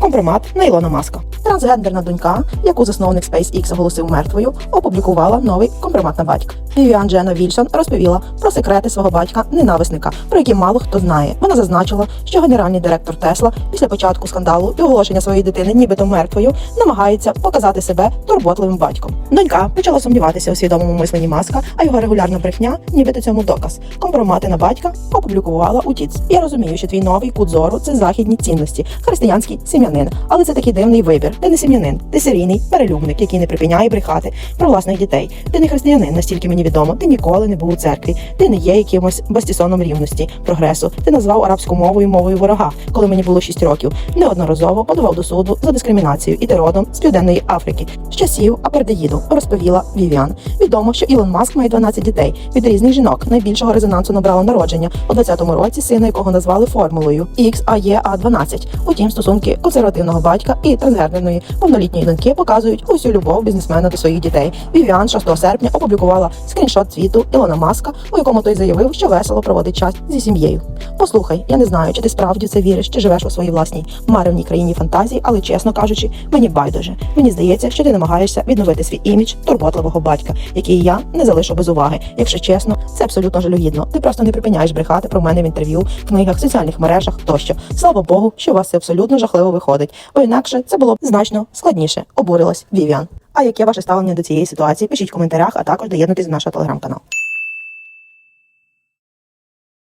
Компромат на Ілона Маска. Трансгендерна донька, яку засновник SpaceX оголосив мертвою, опублікувала новий компромат на батька. Вівіан Джена Вільсон розповіла про секрети свого батька-ненависника, про які мало хто знає. Вона зазначила, що генеральний директор Тесла після початку скандалу і оголошення своєї дитини, нібито мертвою, намагається показати себе турботливим батьком. Донька почала сумніватися у свідомому мисленні маска, а його регулярна брехня, нібито цьому доказ. Компромати на батька опублікувала у ТІЦ. Я розумію, що твій новий кут зору це західні цінності, християнський сім'янин. Але це такий дивний вибір. Ти не сім'янин, ти серійний перелюбник, який не припиняє брехати про власних дітей. Ти не християнин, настільки мені відомо. Ти ніколи не був у церкві. Ти не є якимось бастісоном рівності, прогресу. Ти назвав арабську мовою мовою ворога, коли мені було 6 років. Неодноразово подавав до суду за дискримінацію і ти родом з південної Африки. З часів апердеїду розповіла Вівіан. Відомо, що Ілон Маск має 12 дітей від різних жінок. Найбільшого резонансу набрало народження у 20-му році, сина якого назвали формулою XAEA12. Утім, стосунки консервативного батька і трансгендерної повнолітньої доньки показують усю любов бізнесмена до своїх дітей. Вівіан 6 серпня опублікувала скріншот твіту Ілона Маска, у якому той заявив, що весело проводить час зі сім'єю. Послухай, я не знаю, чи ти справді це віриш, чи живеш у своїй власній маревній країні фантазії, але чесно кажучи, мені байдуже. Мені здається, що ти намагаєшся відновити свій імідж турботливого батька, який я не залишу без уваги. Якщо чесно, це абсолютно жалюгідно. Ти просто не припиняєш брехати про мене в інтерв'ю, книгах, соціальних мережах тощо. Слава Богу, що у вас це абсолютно жахливо виходить, бо інакше це було б значно складніше. Обурилась Вівіан. А яке ваше ставлення до цієї ситуації? Пишіть в коментарях, а також доєднуйтесь до нашого телеграм-каналу.